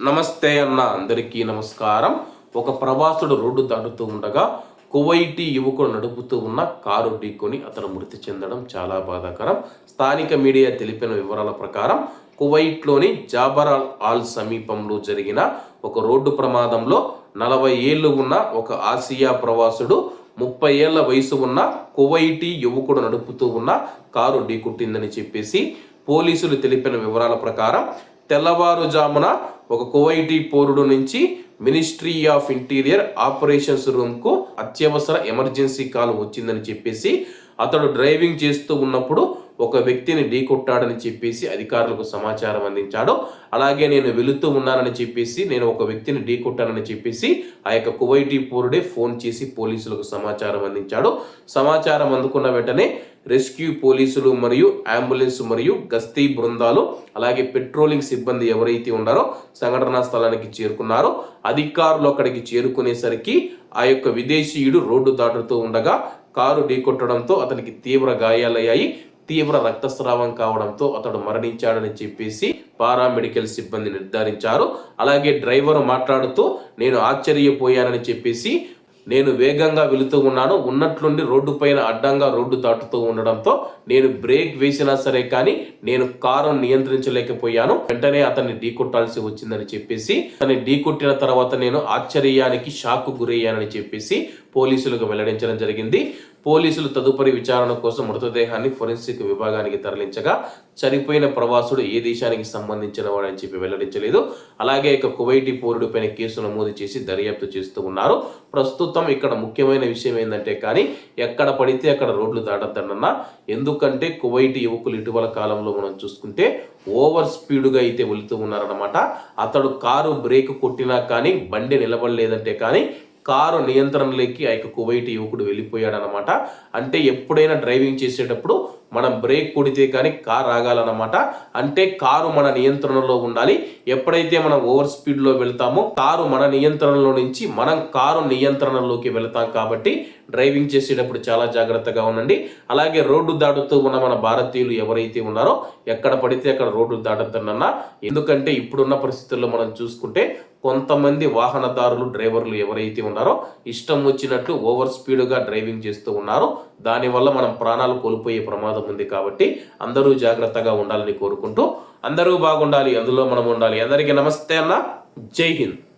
నమస్తే అన్న అందరికీ నమస్కారం. ఒక ప్రవాసుడు రోడ్డు దాటుతూ ఉండగా కువైటీ యువకుడు నడుపుతూ ఉన్న కారు ఢీకొని అతను మృతి చెందడం చాలా బాధాకరం. స్థానిక మీడియా తెలిపిన వివరాల ప్రకారం కువైట్లోని జాబర్ ఆల్ సమీపంలో జరిగిన ఒక రోడ్డు ప్రమాదంలో నలభై ఏళ్ళు ఉన్న ఒక ఆసియా ప్రవాసుడు ముప్పై ఏళ్ళ వయసు ఉన్న కువైటీ యువకుడు నడుపుతూ ఉన్న కారు ఢీకొట్టిందని చెప్పేసి పోలీసులు తెలిపిన వివరాల ప్రకారం తెల్లవారుజామున ఒక కువైటీ పౌరుడు నుంచి మినిస్ట్రీ ఆఫ్ ఇంటీరియర్ ఆపరేషన్స్ రూమ్కు అత్యవసర ఎమర్జెన్సీ కాల్ వచ్చిందని చెప్పేసి అతడు డ్రైవింగ్ చేస్తూ ఉన్నప్పుడు ఒక వ్యక్తిని ఢీకొట్టాడని చెప్పేసి అధికారులకు సమాచారం అందించాడు అలాగే నేను వెళుతూ ఉన్నానని చెప్పేసి నేను ఒక వ్యక్తిని ఢీకొట్టానని చెప్పేసి ఆ యొక్క కువైటీ పౌరుడే ఫోన్ చేసి పోలీసులకు సమాచారం అందించాడు సమాచారం అందుకున్న వెంటనే రెస్క్యూ పోలీసులు మరియు అంబులెన్స్ మరియు గస్తీ బృందాలు అలాగే పెట్రోలింగ్ సిబ్బంది ఎవరైతే ఉన్నారో సంఘటనా స్థలానికి చేరుకున్నారో అధికారులు అక్కడికి చేరుకునేసరికి ఆ యొక్క విదేశీయుడు రోడ్డు దాటుతూ ఉండగా కారు ఢీకొట్టడంతో అతనికి తీవ్ర గాయాలయ్యాయి. తీవ్ర రక్తస్రావం కావడంతో అతడు మరణించాడని చెప్పేసి పారామెడికల్ సిబ్బంది నిర్ధారించారు. అలాగే డ్రైవర్ మాట్లాడుతూ నేను ఆశ్చర్యపోయానని చెప్పేసి నేను వేగంగా వెళుతూ ఉన్నాను. ఉన్నట్లుండి రోడ్డు పైన అడ్డంగా రోడ్డు దాటుతూ ఉండడంతో నేను బ్రేక్ వేసినా సరే కానీ నేను కారు నియంత్రించలేకపోయాను. వెంటనే అతన్ని ఢీకొట్టాల్సి వచ్చిందని చెప్పేసి అతన్ని ఢీకొట్టిన తర్వాత నేను ఆశ్చర్యానికి షాక్ గురయ్యానని చెప్పేసి పోలీసులకు వెల్లడించడం జరిగింది. పోలీసులు తదుపరి విచారణ కోసం మృతదేహాన్ని ఫోరెన్సిక్ విభాగానికి తరలించగా చనిపోయిన ప్రవాసుడు ఏ దేశానికి సంబంధించిన వాడని చెప్పి వెల్లడించలేదు. అలాగే ఇక కువైటీ పౌరుడిపైన కేసు నమోదు చేసి దర్యాప్తు చేస్తూ ఉన్నారు. ప్రస్తుతం ఇక్కడ ముఖ్యమైన విషయం ఏంటంటే కానీ ఎక్కడ పడితే అక్కడ రోడ్లు దాటద్దన్న ఎందుకంటే కువైటీ యువకులు ఇటీవల కాలంలో మనం చూసుకుంటే ఓవర్ స్పీడ్గా అయితే వెళుతూ ఉన్నారన్నమాట. అతడు కారు బ్రేక్ కొట్టినా కానీ బండి నిలబడలేదంటే కానీ కారు నియంత్రణలోకి ఆ యొక్క కువైట్ యువకుడు వెళ్ళిపోయాడనమాట అంటే ఎప్పుడైనా డ్రైవింగ్ చేసేటప్పుడు మనం బ్రేక్ కొడితే కానీ కార్ ఆగాలన్నమాట. అంటే కారు మన నియంత్రణలో ఉండాలి. ఎప్పుడైతే మనం ఓవర్ స్పీడ్లో వెళ్తామో కారు మన నియంత్రణలో నుంచి మనం కారు నియంత్రణలోకి వెళ్తాం కాబట్టి డ్రైవింగ్ చేసేటప్పుడు చాలా జాగ్రత్తగా ఉండండి. అలాగే రోడ్డు దాటుతూ ఉన్న మన భారతీయులు ఎవరైతే ఉన్నారో ఎక్కడ పడితే అక్కడ రోడ్డు దాటద్దనన్నా ఎందుకంటే ఇప్పుడున్న పరిస్థితుల్లో మనం చూసుకుంటే కొంతమంది వాహనదారులు డ్రైవర్లు ఎవరైతే ఉన్నారో ఇష్టం వచ్చినట్లు ఓవర్ స్పీడ్గా డ్రైవింగ్ చేస్తూ ఉన్నారో. దానివల్ల మనం ప్రాణాలు కోల్పోయే ప్రమాదం ఉంది కాబట్టి అందరూ జాగ్రత్తగా ఉండాలని కోరుకుంటూ అందరూ బాగుండాలి అందులో మనం ఉండాలి. అందరికీ నమస్తే అన్న. జై హింద్.